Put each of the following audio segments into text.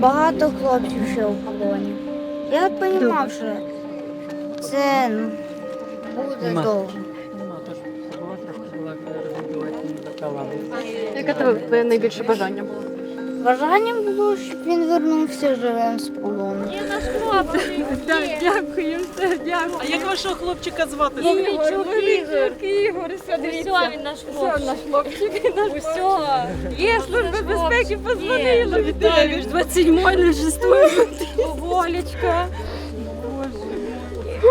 багато хлопців ще в полоні. Я розумів, що це ну, буде довго. Яке тебе твоє найбільше бажання було? Бажанням було, щоб він вернувся живим з полону. Дякую, все, дякую. А як вашого хлопчика звати? Ігор, Ігор, Ігор, все, дивіться. Все, він наш Все, хлопчик. наш хлопчик, наш Все. Є служба безпеки, позвонила. Вітаю, ж 27 лежествує. Волечка. Я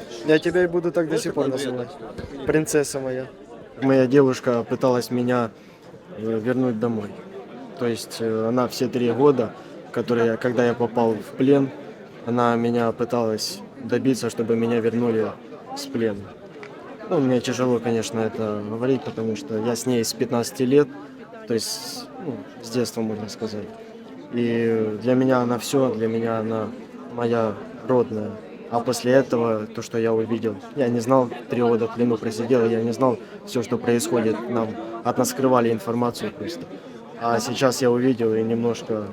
Я тебя и буду так до сих пор называть. Принцесса моя. Моя девушка пыталась меня э, вернуть домой. То есть э, она все три года, которые, когда я попал в плен, она меня пыталась добиться, чтобы меня вернули с плена. Ну, мне тяжело, конечно, это говорить, потому что я с ней с 15 лет, то есть ну, с детства, можно сказать. И для меня она все, для меня она моя родная. А после этого, то, что я увидел, я не знал, три года в плену просидел, я не знал все, что происходит. Нам от нас скрывали информацию просто. А сейчас я увидел и немножко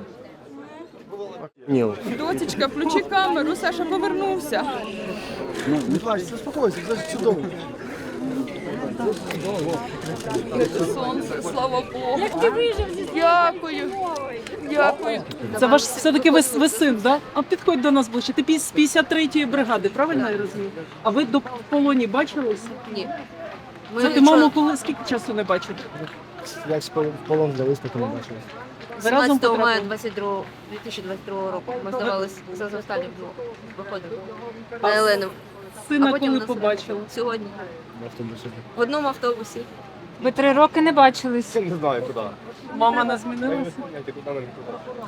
Нил. Дочечка, включи камеру, Саша повернувся. Не плачь, успокойся, все чудово. Сонце, слава Богу. Як ти вижив? Дякую. Дякую. Це ваш все-таки ви, ви син, да? А підходь до нас ближче. Ти пі- з 53-ї бригади, правильно я розумію? А ви до в полоні бачились? Ні. Це ти маму коли скільки часу не бачив? Як в полон для виступу не бачив. Ви разом 17 мая потрапили? 22, 2022 року ми здавалися за останнім виходом на Елену. Сина коли побачили? Сьогодні. В автобусі. В одному автобусі. Ви три роки не бачились. Не знаю куди. Мама не змінилася?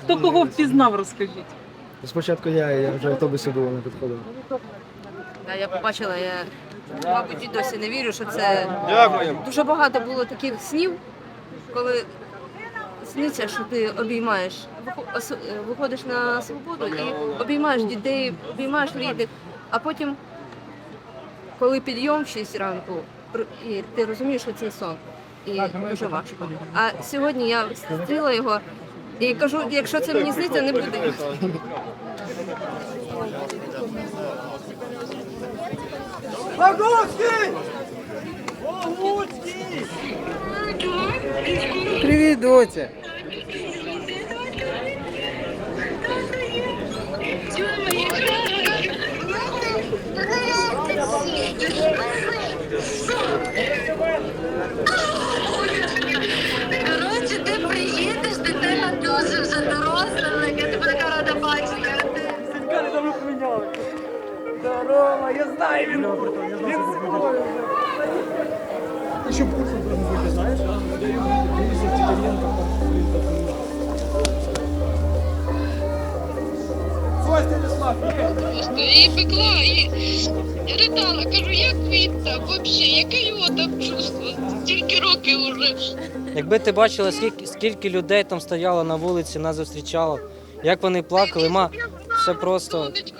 Хто кого впізнав, розкажіть. Спочатку я, я вже в автобусі був, не підходив. Та я побачила, я мабуть і досі не вірю, що це Дякую. дуже багато було таких снів, коли сниться, що ти обіймаєш, е, виходиш на свободу і обіймаєш дітей, обіймаєш рідних, а потім, коли підйом в 6 ранку, і ти розумієш, що це сон. І дуже важко. А сьогодні я зустріла його і кажу, якщо це мені сниться, не буде. Привіт, доця. Коротше, ти приїдеш, дитина дуже вже доросла, я тебе така рада бачити. Здорово, я знаю, він, він з собою. І пекла, і ридала, кажу, як він там взагалі, яке його там чувство? Стільки років уже. Якби ти бачила, скільки, скільки людей там стояло на вулиці, нас зустрічало, як вони плакали, ма, все просто. Сонечко,